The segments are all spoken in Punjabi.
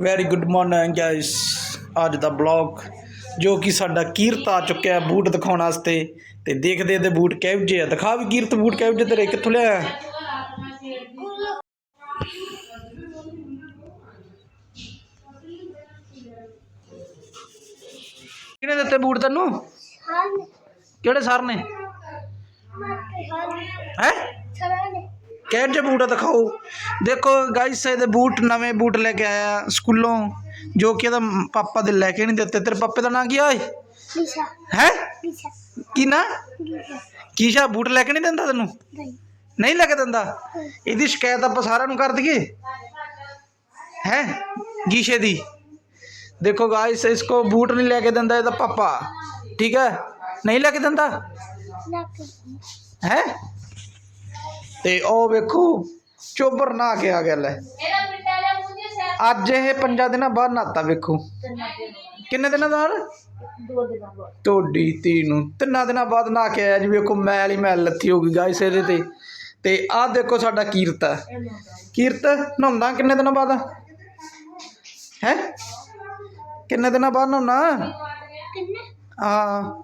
ਵੈਰੀ ਗੁੱਡ ਮਾਰਨਿੰਗ ਗਾਇਸ ਅੱਜ ਦਾ ਬਲੌਗ ਜੋ ਕਿ ਸਾਡਾ ਕੀਰਤ ਆ ਚੁੱਕਿਆ ਹੈ ਬੂਟ ਦਿਖਾਉਣ ਵਾਸਤੇ। ਤੇ ਦੇਖਦੇ ਇਹਦੇ ਬੂਟ ਕਿਹੋ ਜਿਹੇ ਆ। ਦਿਖਾ ਵੀ ਕੀਰਤ ਬੂਟ ਕਿਹੋ ਜਿਹੇ ਤੇਰੇ ਕਿੱਥੋਂ ਲਿਆ ਕਿਹਨੇ ਦਿੱਤੇ ਬੂਟ ਤੈਨੂੰ? ਕਿਹੜੇ ਸਰ ਨੇ? ਮਾਤੇ ਹਨ ਹੈ ਕਿਹੜੇ ਜਿਹੇ ਬੂਟ ਦਿਖਾਓ। ਦੇਖੋ ਗਾਇਸ ਇਹਦੇ ਬੂਟ ਨਵੇਂ ਬੂਟ ਲੈ ਕੇ ਆਇਆ ਸਕੂਲੋਂ ਜੋ ਕਿ ਇਹਦਾ ਪਾਪਾ ਦੇ ਲੈ ਕੇ ਨਹੀਂ ਦਿੱਤੇ। ਤੇਰੇ ਪਾਪੇ ਦਾ ਨਾਂ ਕੀ ਆ ਓਏ? ਲਿਸ਼ਾ ਹੈ? ਲਿਸ਼ਾ ਕੀ ਨਾਂ? ਕੀਸ਼ਾ ਬੂਟ ਲੈ ਕੇ ਨਹੀਂ ਦਿੰਦਾ ਤੈਨੂੰ? ਨਹੀਂ। ਨਹੀਂ ਲੈ ਕੇ ਦਿੰਦਾ? ਇਹਦੀ ਸ਼ਿਕਾਇਤ ਆਪਾਂ ਸਾਰਿਆਂ ਨੂੰ ਕਰ ਦਈਏ? ਹੈ? ਗੀਸ਼ੇ ਦੀ। ਦੇਖੋ ਗਾਇਸ ਇਸਕੋ ਬੂਟ ਨਹੀਂ ਲੈ ਕੇ ਦਿੰਦਾ ਇਹਦਾ ਪਾਪਾ। ਠੀਕ ਹੈ? ਨਹੀਂ ਲੈ ਕੇ ਦਿੰਦਾ। ਹੈ? ਤੇ ਉਹ ਵੇਖੋ ਚੋਬਰ ਨਾ ਕੇ ਆ ਗਿਆ ਲੈ। ਅੱਜ ਇਹ ਪੰਜਾਂ ਦਿਨਾਂ ਬਾਅਦ ਨਾਤਾ ਵੇਖੋ। ਕਿੰਨੇ ਦਿਨਾਂ ਬਾਅਦ। ਦੋ ਦਿਨਾਂ ਬਾਅਦ। ਤੁਹਾਡੀ ਤੀ ਨੂੰ ਤਿੰਨਾਂ ਦਿਨਾਂ ਬਾਅਦ ਨਾ ਕੇ ਆਇਆ ਜੀ ਵੇਖੋ ਮੈਲ ਹੀ ਮੈਲ ਲੱਥੀ ਹੋ ਗਈ ਗਾਇਸ ਇਹਦੇ ਤੇ। ਤੇ ਆਹ ਦੇਖੋ ਸਾਡਾ ਕੀਰਤ। ਹੈ ਕੀਰਤ ਨਹਾਉਂਦਾ ਕਿੰਨੇ ਦਿਨਾਂ ਬਾਅਦ? ਹੈ? ਕਿੰਨੇ ਦਿਨਾਂ ਬਾਅਦ ਨਹਾਉਣਾ? ਕਿੰਨੇ? ਹਾਂ।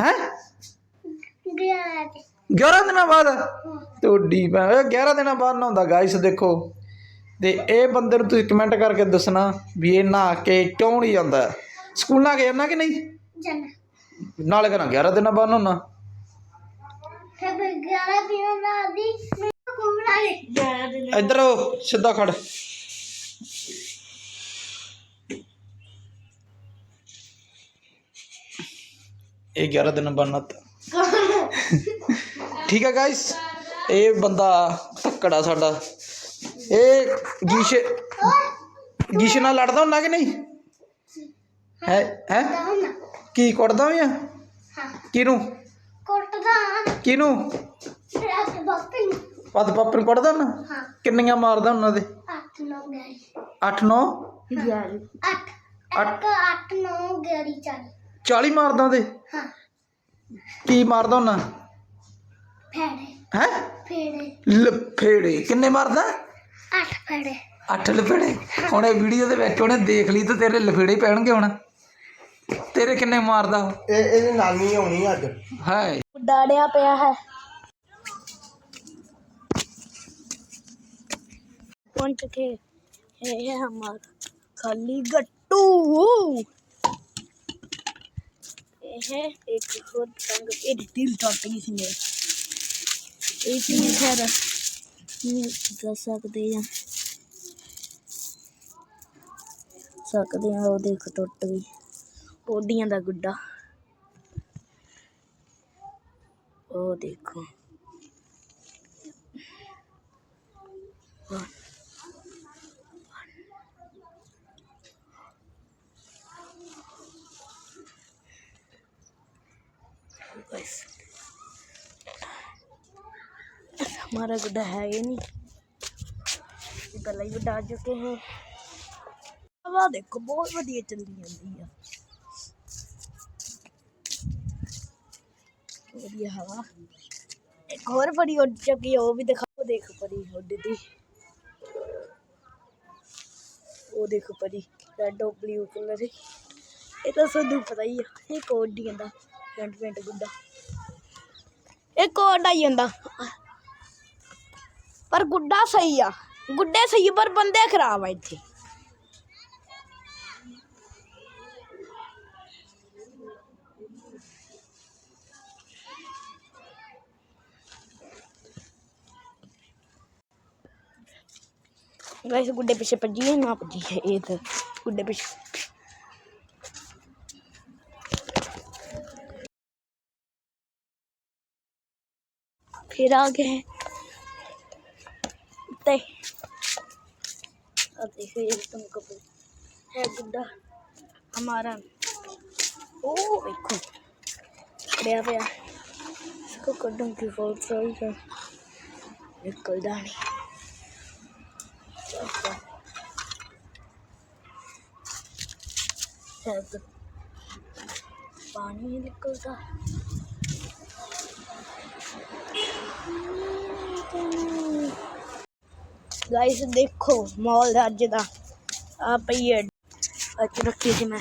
ਹੈ? ਗਿਆ ਤੇ 11 ਦਿਨਾਂ ਬਾਅਦ। ਤੁਹਾਡੀ ਇਹ 11 ਦਿਨਾਂ ਬਾਅਦ ਨਹਾਉਂਦਾ ਗਾਇਸ ਦੇਖੋ। ਤੇ ਇਹ ਬੰਦੇ ਨੂੰ ਤੁਸੀਂ ਕਮੈਂਟ ਕਰਕੇ ਦੱਸਣਾ ਵੀ ਇਹ ਨਹਾ ਕੇ ਕਿਉਂ ਨਹੀਂ ਜਾਂਦਾ। ਸਕੂਲ ਨਾ ਕੇ ਜਾਂਦਾ ਕਿ ਨਹੀਂ? ਜਨ ਨਾਲੇ ਕਰਾਂ 11 ਦਿਨਾਂ ਬਾਅਦ ਨਹਾਉਣਾ ਤੇ ਦਿਨਾਂ ਬਾਅਦ ਲੈ 11 ਦਿਨ ਇੱਧਰ ਸਿੱਧਾ ਖੜ। ਇਹ 11 ਦਿਨ ਬਣਤ ਠੀਕ ਹੈ ਗਾਇਸ ਇਹ ਬੰਦਾ ਧੱਕੜਾ ਸਾਡਾ। ਇਹ ਗੀਸ਼ੇ ਗੀਸ਼ੇ ਨਾਲ ਲੜਦਾ ਹੁੰਦਾ ਕਿ ਨਹੀਂ? ਹੈ ਹੈ? ਕੀ ਕੁੱਟਦਾ ਵੀ ਆ? ਹਾਂ ਕਿਹਨੂੰ? ਕੋਟਦਾ। ਕਿਹਨੂੰ? ਰਾਤ ਬਾਪਨ ਪਦ ਪਾਪੇ ਨੂੰ ਕੁੱਟਦਾ ਨਾ ਹਾਂ। ਕਿੰਨੀਆਂ ਮਾਰਦਾ ਉਹਨਾਂ ਦੇ? ਅੱਠ ਨੌ ਗਈ 8 9 11 ਅੱਠ। ਇੱਕ ਅੱਠ ਨੌ ਗਈ ਚੱਲ। 40 ਮਾਰਦਾ ਉਹਦੇ? ਹਾਂ। ਕੀ ਮਾਰਦਾ ਉਹਨਾਂ? ਫੇੜੇ। ਹੈ? ਫੇੜੇ। ਲਫੇੜੇ ਕਿੰਨੇ ਮਾਰਦਾ? ਅੱਠ ਫੇੜੇ। ਅੱਠ ਲਫੇੜੇ। ਹੁਣ ਇਹ ਵੀਡੀਓ ਦੇ ਵਿੱਚ ਉਹਨੇ ਦੇਖ ਲਈ ਤੇ ਤੇਰੇ ਲਫੇੜੇ ਹੀ ਪੈਣਗੇ ਹੁਣ। ਤੇਰੇ ਕਿੰਨੇ ਮਾਰਦਾ ਉਹ? ਇਹ ਇਹਦੇ ਨਾਨੀ ਆਉਣੀ ਅੱਜ। ਹਾਏ। ਡਾੜਿਆ ਪਿਆ ਹੈ। ਪਹੁੰਚ ਕੇ ਇਹ ਹੈ ਹਮਾਰਾ ਖਾਲੀ ਗੱਟੂ। ਇਹ ਇੱਕ ਹੋਰ ਤੰਗ ਇਹ ਦਿਲ ਟੁੱਟ ਗਈ ਸੀ ਮੇਰੇ। ਇਹ ਵੀ ਸਾਰਾ ਦੱਸ ਸਕਦੇ ਆ ਸਕਦੇ ਆ ਉਹ ਦੇਖ ਟੁੱਟ ਗਈ ਪੌਦੀਆਂ ਦਾ ਗੁੱਡਾ ਉਹ ਦੇਖੋ ਵਾਹ हमारा गुड्डा है ये नहीं ये पहले ही बता चुके हैं हवा देखो बहुत बढ़िया चलती ਜਾਂਦੀ ਆ ਵਧੀਆ ਹਵਾ ਇੱਕ ਹੋਰ ਬੜੀ ਉੱਡ ਚੁੱਕੀ ਆ ਉਹ ਵੀ ਦਿਖਾਓ ਦੇਖ ਪਰੀ ਉੱਡਦੀ ਉਹ ਦੇਖ ਪਰੀ ਰੈੱਡ ਔਰ ਬਲੂ ਕਲਰ ਦੀ ਇਹ ਤਾਂ ਸਾਨੂੰ ਪਤਾ ਹੀ ਆ ਇਹ ਕੋਡ ਹੀ ਜਾਂਦਾ ਪਿੰਡ ਪਿੰਡ ਗੁੱਡਾ ਇਹ ਕੋਡ ਆਈ ਜਾਂਦਾ पर गुड्डा सही आ। गुड्डे सही पर बंदे खराब आए थे वैसे गुड्डे पीछे पजी है ना पजी है ये तो गुड्डे पीछे फिर आ गए। ते अब देखो ये तुमको है गुड्डा हमारा ओ देखो बढ़िया भैया इसको कड्डूं की फॉल सही है निकल जानी अच्छा। शायद पानी ही निकलता ਗਾਇਸ ਦੇਖੋ ਮਾਲ ਦਾ ਅੱਜ ਦਾ। ਆ ਪਈ ਹੈ। ਅੱਜ ਰੱਖੀ ਸੀ ਮੈਂ।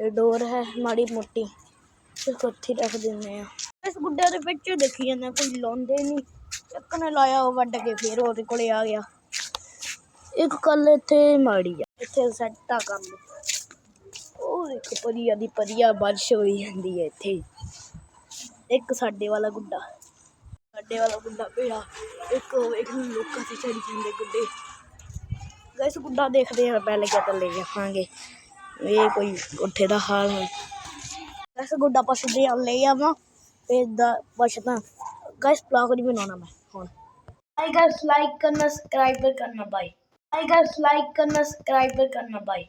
ਇਹ ਡੋਰ ਹੈ, ਮਾੜੀ ਮੋਟੀ। ਇਸ ਉੱਥੇ ਰੱਖ ਦਿੰਦੇ ਆ। ਇਸ ਗੁੱਡੇ ਦੇ ਵਿੱਚ ਦੇਖੀ ਜਾਂਦਾ, ਕੋਈ ਲਾਉਂਦੇ ਨਹੀਂ। ਇੱਕ ਨੇ ਲਾਇਆ, ਉਹ ਵੱਢ ਕੇ ਫੇਰ ਉਹਦੇ ਕੋਲੇ ਆ ਗਿਆ। ਇੱਕ ਕੱਲ ਇੱਥੇ ਮਾੜੀ ਆ। ਇੱਥੇ ਸੈੱਟ ਆ ਕੰਮ। ਉਹ ਇੱਕ ਪਰੀਆ ਦੀ ਪਰੀਆ ਬਾਰਿਸ਼ ਹੋਈ ਜਾਂਦੀ ਹੈ ਇੱਥੇ। ਇੱਕ ਸਾਡੇ ਵਾਲਾ ਗੁੱਡਾ। ਸਾਡੇ ਵਾਲਾ ਗੁੱਡਾ ਪਿਆ। ਇੱਕ ਇੱਕ ਨੂੰ ਲੋਕਾਂ ਤੇ ਚੜੀ ਜਾਂਦੇ ਗੁੱਡੇ। ਗਾਇਸ ਗੁੱਡਾ ਦੇਖਦੇ ਆ ਪਹਿਲੇ ਕਿਆ ਲੈ ਜਾਵਾਂਗੇ ਇਹ ਕੋਈ ਉੱਥੇ ਦਾ ਹਾਲ ਹੈ ਗਾਇਸ ਗੁੱਡਾ ਪਛਦੇ ਆ, ਲੈ ਆਵਾਂ ਤੇ ਦਾ ਪਛਦਾ। ਗਾਇਸ ਬਲੌਗ ਨਹੀਂ ਬਣਾਉਣਾ ਮੈਂ ਹੁਣ। ਹਾਈ ਗਾਇਸ ਲਾਈਕ ਕਰਨਾ ਸਬਸਕ੍ਰਾਈਬ ਕਰਨਾ ਬਾਈ ਹਾਈ ਗਾਇਸ ਲਾਈਕ ਕਰਨਾ ਸਬਸਕ੍ਰਾਈਬ ਕਰਨਾ ਬਾਈ